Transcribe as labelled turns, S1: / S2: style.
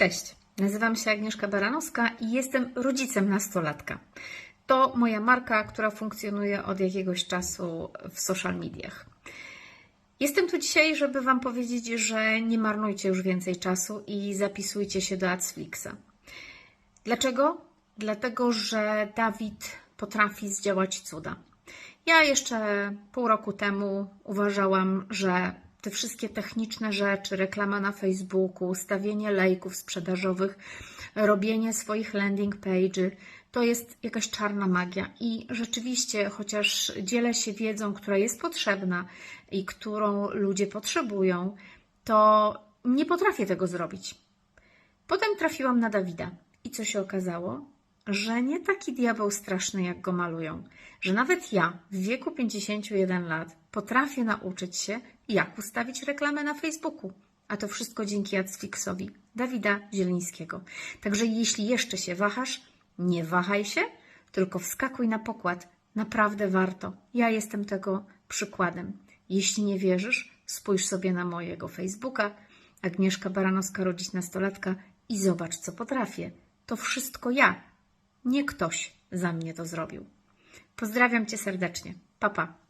S1: Cześć, nazywam się Agnieszka Baranowska i jestem rodzicem nastolatka. To moja marka, która funkcjonuje od jakiegoś czasu w social mediach. Jestem tu dzisiaj, żeby Wam powiedzieć, że nie marnujcie już więcej czasu i zapisujcie się do Adsflixa. Dlaczego? Dlatego, że Dawid potrafi zdziałać cuda. Ja jeszcze pół roku temu uważałam, że te wszystkie techniczne rzeczy, reklama na Facebooku, stawienie lejków sprzedażowych, robienie swoich landing page'y, to jest jakaś czarna magia. I rzeczywiście, chociaż dzielę się wiedzą, która jest potrzebna i którą ludzie potrzebują, to nie potrafię tego zrobić. Potem trafiłam na Dawida. I co się okazało? Że nie taki diabeł straszny, jak go malują. Że nawet ja w wieku 51 lat potrafię nauczyć się, jak ustawić reklamę na Facebooku. A to wszystko dzięki Adsfixowi Dawida Zielińskiego. Także jeśli jeszcze się wahasz, nie wahaj się, tylko wskakuj na pokład. Naprawdę warto. Ja jestem tego przykładem. Jeśli nie wierzysz, spójrz sobie na mojego Facebooka, Agnieszka Baranowska, rodzic nastolatka i zobacz, co potrafię. To wszystko ja, nie ktoś za mnie to zrobił. Pozdrawiam Cię serdecznie. Papa. Pa.